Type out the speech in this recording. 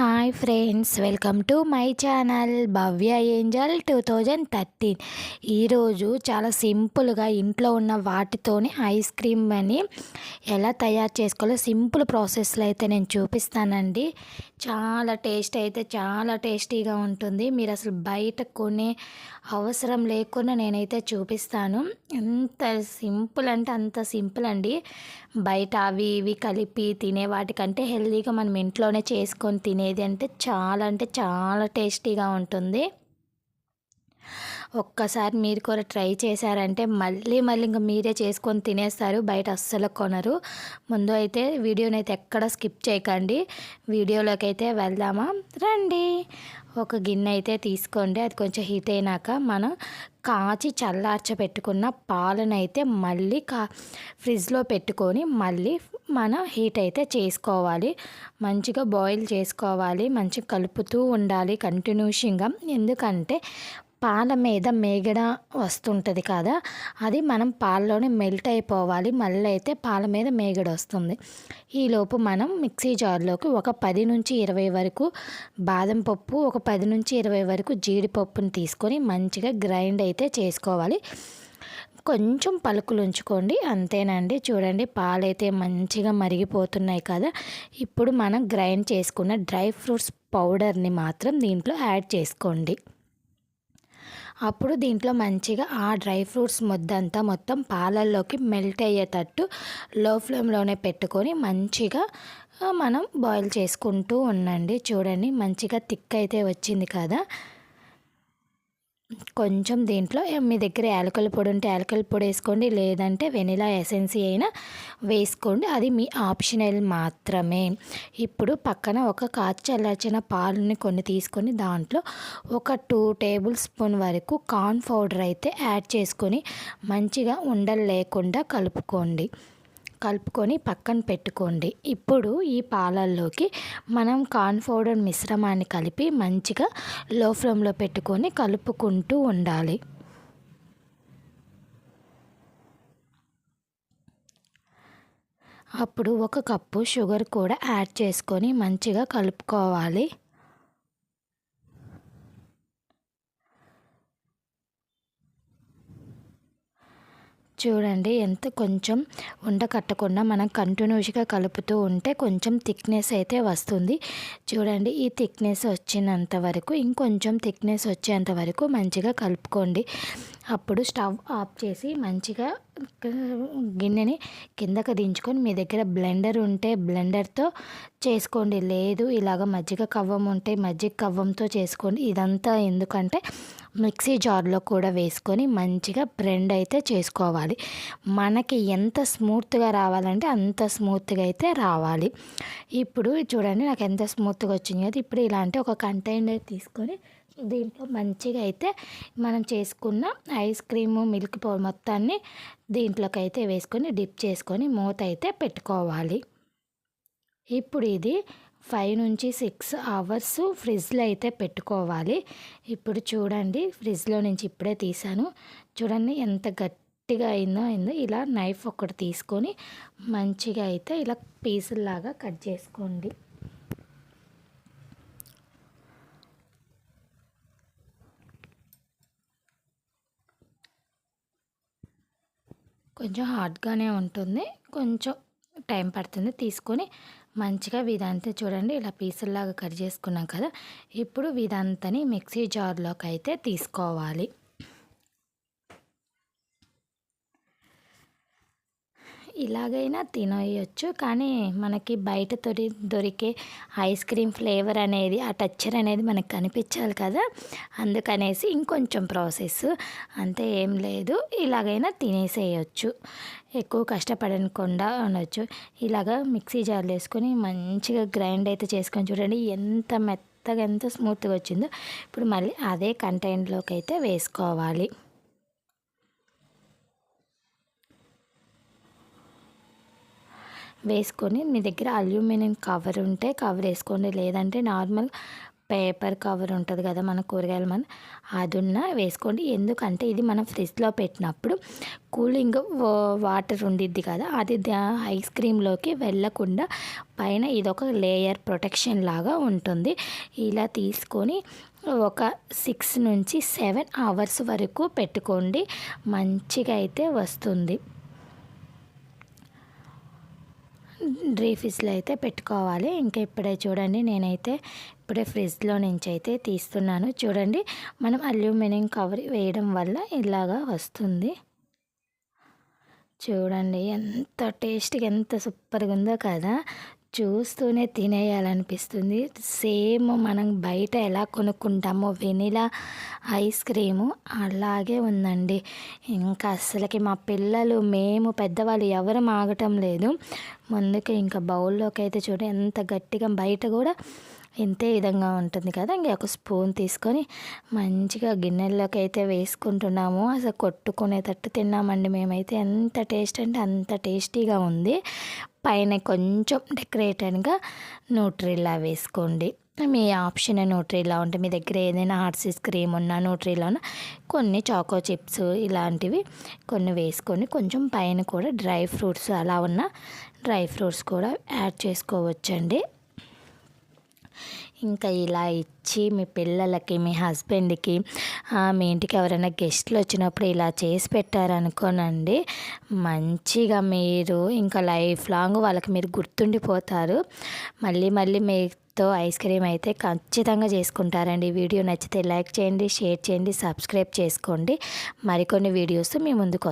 Hi friends welcome to my channel Bhavya angel two thousand thirteen ఈరోజు చాలా సింపుల్గా ఇంట్లో ఉన్న వాటితోనే ఐస్ క్రీమ్ అని ఎలా తయారు చేసుకోవాలో సింపుల్ ప్రాసెస్లో అయితే నేను చూపిస్తానండి. చాలా టేస్ట్ అయితే చాలా టేస్టీగా ఉంటుంది. మీరు అసలు బయట కొనే అవసరం లేకుండా నేనైతే చూపిస్తాను. ఎంత సింపుల్ అంటే అంత సింపుల్ అండి. బయట అవి ఇవి కలిపి తినే వాటికంటే హెల్తీగా మనం ఇంట్లోనే చేసుకొని తినే అనేది అంటే చాలా అంటే చాలా టేస్టీగా ఉంటుంది. ఒక్కసారి మీరు కూడా ట్రై చేశారంటే మళ్ళీ మళ్ళీ ఇంకా మీరే చేసుకొని తినేస్తారు బయట అస్సలు కొనరు. ముందు అయితే వీడియోని అయితే ఎక్కడ స్కిప్ చేయకండి. వీడియోలోకి అయితే వెళ్దామా? రండి. ఒక గిన్నె అయితే తీసుకోండి. అది కొంచెం హీట్ అయినాక మనం కాచి చల్లార్చ పెట్టుకున్న పాలను అయితే మళ్ళీ కా ఫ్రిడ్జ్లో పెట్టుకొని మళ్ళీ మనం హీట్ అయితే చేసుకోవాలి. మంచిగా బాయిల్ చేసుకోవాలి. మంచిగా కలుపుతూ ఉండాలి కంటిన్యూషన్గా. ఎందుకంటే పాల మీద మేగడ వస్తుంటుంది కదా. అది మనం పాలలోనే మెల్ట్ అయిపోవాలి. మళ్ళీ అయితే పాల మీద మేగడ వస్తుంది. ఈలోపు మనం మిక్సీ జార్లోకి ఒక పది నుంచి ఇరవై వరకు బాదం పప్పు ఒక పది నుంచి ఇరవై వరకు జీడిపప్పుని తీసుకొని మంచిగా గ్రైండ్ అయితే చేసుకోవాలి. కొంచెం పలుకులు ఉంచుకోండి. అంతేనండి. చూడండి పాలైతే మంచిగా మరిగిపోతున్నాయి కదా. ఇప్పుడు మనం గ్రైండ్ చేసుకున్న డ్రై ఫ్రూట్స్ పౌడర్ని మాత్రం దీంట్లో యాడ్ చేసుకోండి. అప్పుడు దీంట్లో మంచిగా ఆ డ్రై ఫ్రూట్స్ ముద్దంతా మొత్తం పాలల్లోకి మెల్ట్ అయ్యేటట్టు లో ఫ్లేమ్లోనే పెట్టుకొని మంచిగా మనం బాయిల్ చేసుకుంటూ ఉండండి. చూడండి మంచిగా థిక్ అయితే వచ్చింది కదా. కొంచెం దీంట్లో మీ దగ్గర యాలకల పొడి ఉంటే యాలకల పొడి వేసుకోండి లేదంటే వెనిలా ఎసెన్సీ అయినా వేసుకోండి. అది మీ ఆప్షనల్ మాత్రమే. ఇప్పుడు పక్కన ఒక కాచి చల్లార్చిన పాలని కొన్ని తీసుకొని దాంట్లో ఒక టూ టేబుల్ స్పూన్ వరకు కార్న్ పౌడర్ అయితే యాడ్ చేసుకొని మంచిగా ఉండలు లేకుండా కలుపుకోండి. కలుపుకొని పక్కన పెట్టుకోండి. ఇప్పుడు ఈ పాలల్లోకి మనం కార్న్ పౌడర్ మిశ్రమాన్ని కలిపి మంచిగా లో ఫ్లేమ్లో పెట్టుకొని కలుపుకుంటూ ఉండాలి. అప్పుడు ఒక కప్పు షుగర్ కూడా యాడ్ చేసుకొని మంచిగా కలుపుకోవాలి. చూడండి ఎంత కొంచెం ఉండకట్టకుండా మనం కంటిన్యూస్గా కలుపుతూ ఉంటే కొంచెం థిక్నెస్ అయితే వస్తుంది. చూడండి ఈ థిక్నెస్ వచ్చినంత వరకు ఇంకొంచెం థిక్నెస్ వచ్చేంత వరకు మంచిగా కలుపుకోండి. అప్పుడు స్టవ్ ఆఫ్ చేసి మంచిగా గిన్నెని కిందకు దించుకొని మీ దగ్గర బ్లెండర్ ఉంటే బ్లెండర్తో చేసుకోండి. లేదు ఇలాగ మజ్జిగ కవ్వం ఉంటే మజ్జిగ కవ్వంతో చేసుకోండి. ఇదంతా ఎందుకంటే మిక్సీ జార్లో కూడా వేసుకొని మంచిగా బ్రెండ్ అయితే చేసుకోవాలి. మనకి ఎంత స్మూత్గా రావాలంటే అంత స్మూత్గా అయితే రావాలి. ఇప్పుడు చూడండి నాకు ఎంత స్మూత్గా వచ్చింది కదా. ఇప్పుడు ఇలాంటి ఒక కంటైనర్ తీసుకొని దీంట్లో మంచిగా అయితే మనం చేసుకున్న ఐస్ క్రీము మిల్క్ పౌడర్ మొత్తాన్ని దీంట్లోకి అయితే వేసుకొని డిప్ చేసుకొని మూత అయితే పెట్టుకోవాలి. ఇప్పుడు ఇది ఫైవ్ నుంచి సిక్స్ అవర్స్ ఫ్రిడ్జ్లో అయితే పెట్టుకోవాలి. ఇప్పుడు చూడండి ఫ్రిడ్జ్లో నుంచి ఇప్పుడే తీసాను చూడండి ఎంత గట్టిగా అయిందో అయిందో ఇలా నైఫ్ ఒకటి తీసుకొని మంచిగా అయితే ఇలా పీసుల్లాగా కట్ చేసుకోండి. కొంచెం హార్డ్గానే ఉంటుంది. కొంచెం టైం పడుతుంది. తీసుకొని మంచిగా వీదంతా చూడండి. ఇలా పీసుల్లాగా కట్ చేసుకున్నాం కదా. ఇప్పుడు వీదంతని మిక్సీ జార్లోకి అయితే తీసుకోవాలి. ఇలాగైనా తినేయచ్చు. కానీ మనకి బయట తొరి దొరికే ఐస్ క్రీమ్ ఫ్లేవర్ అనేది ఆ టచ్చర్ అనేది మనకు కనిపించాలి కదా. అందుకనేసి ఇంకొంచెం ప్రాసెస్ అంతే ఏం లేదు. ఇలాగైనా తినేసేయచ్చు. ఎక్కువ కష్టపడకుండా ఉండొచ్చు. ఇలాగ మిక్సీ జార్లు వేసుకొని మంచిగా గ్రైండ్ అయితే చేసుకొని చూడండి. ఎంత మెత్తగా ఎంత స్మూత్గా వచ్చిందో. ఇప్పుడు మళ్ళీ అదే కంటైన్లోకి అయితే వేసుకోవాలి. వేసుకొని మీ దగ్గర అల్యూమినియం కవర్ ఉంటే కవర్ వేసుకోండి. లేదంటే నార్మల్ పేపర్ కవర్ ఉంటుంది కదా మన కూరగాయలు మన అది ఉన్న వేసుకోండి. ఎందుకంటే ఇది మనం ఫ్రిడ్జ్లో పెట్టినప్పుడు కూలింగ్ వాటర్ ఉండిద్ది కదా అది ఐస్ క్రీమ్లోకి వెళ్ళకుండా పైన ఇది ఒక లేయర్ ప్రొటెక్షన్ లాగా ఉంటుంది. ఇలా తీసుకొని ఒక సిక్స్ నుంచి సెవెన్ అవర్స్ వరకు పెట్టుకోండి. మంచిగా అయితే వస్తుంది. డ్రీ ఫ్రిడ్జ్లో అయితే పెట్టుకోవాలి. ఇంకా ఇప్పుడే చూడండి నేనైతే ఇప్పుడే ఫ్రిడ్జ్లో నుంచి అయితే తీస్తున్నాను. చూడండి మనం అల్యూమినియం కవర్ వేయడం వల్ల ఇలాగా వస్తుంది. చూడండి ఎంత టేస్ట్గా ఎంత సూపర్గా ఉందో కదా. చూస్తూనే తినేయాలనిపిస్తుంది. సేమ్ మనం బయట ఎలా కొనుక్కుంటామో వెనిలా ఐస్ క్రీము అలాగే ఉందండి. ఇంకా అసలుకి మా పిల్లలు మేము పెద్దవాళ్ళు ఎవరు ఆగటం లేదు. ముందుకు ఇంకా బౌల్లోకి అయితే చూడండి ఎంత గట్టిగా బయట కూడా ఇంతే విధంగా ఉంటుంది కదా. ఇంక ఒక స్పూన్ తీసుకొని మంచిగా గిన్నెల్లోకి అయితే వేసుకుంటున్నాము. అసలు కొట్టుకునేటట్టు తిన్నామండి మేమైతే. ఎంత టేస్ట్ అంటే అంత టేస్టీగా ఉంది. పైన కొంచెం డెకరేటెడ్గా న్యూట్రిలా వేసుకోండి. మీ ఆప్షన్ న్యూట్రిలా ఉంటే మీ దగ్గర ఏదైనా హార్సిస్ క్రీమ్ ఉన్నా న్యూట్రిల్లా ఉన్న కొన్ని చాకో చిప్స్ ఇలాంటివి కొన్ని వేసుకొని కొంచెం పైన కూడా డ్రై ఫ్రూట్స్ అలా ఉన్న డ్రై ఫ్రూట్స్ కూడా యాడ్ చేసుకోవచ్చండి. ఇంకా ఇలా ఇచ్చి మీ పిల్లలకి మీ హస్బెండ్కి మీ ఇంటికి ఎవరైనా గెస్ట్లు వచ్చినప్పుడు ఇలా చేసి పెట్టారనుకోనండి. మంచిగా మీరు ఇంకా లైఫ్ లాంగ్ వాళ్ళకి మీరు గుర్తుండిపోతారు. మళ్ళీ మళ్ళీ మీతో ఐస్ క్రీమ్ అయితే ఖచ్చితంగా చేసుకుంటారండి. వీడియో నచ్చితే లైక్ చేయండి షేర్ చేయండి సబ్స్క్రైబ్ చేసుకోండి. మరికొన్ని వీడియోస్ మీ ముందుకు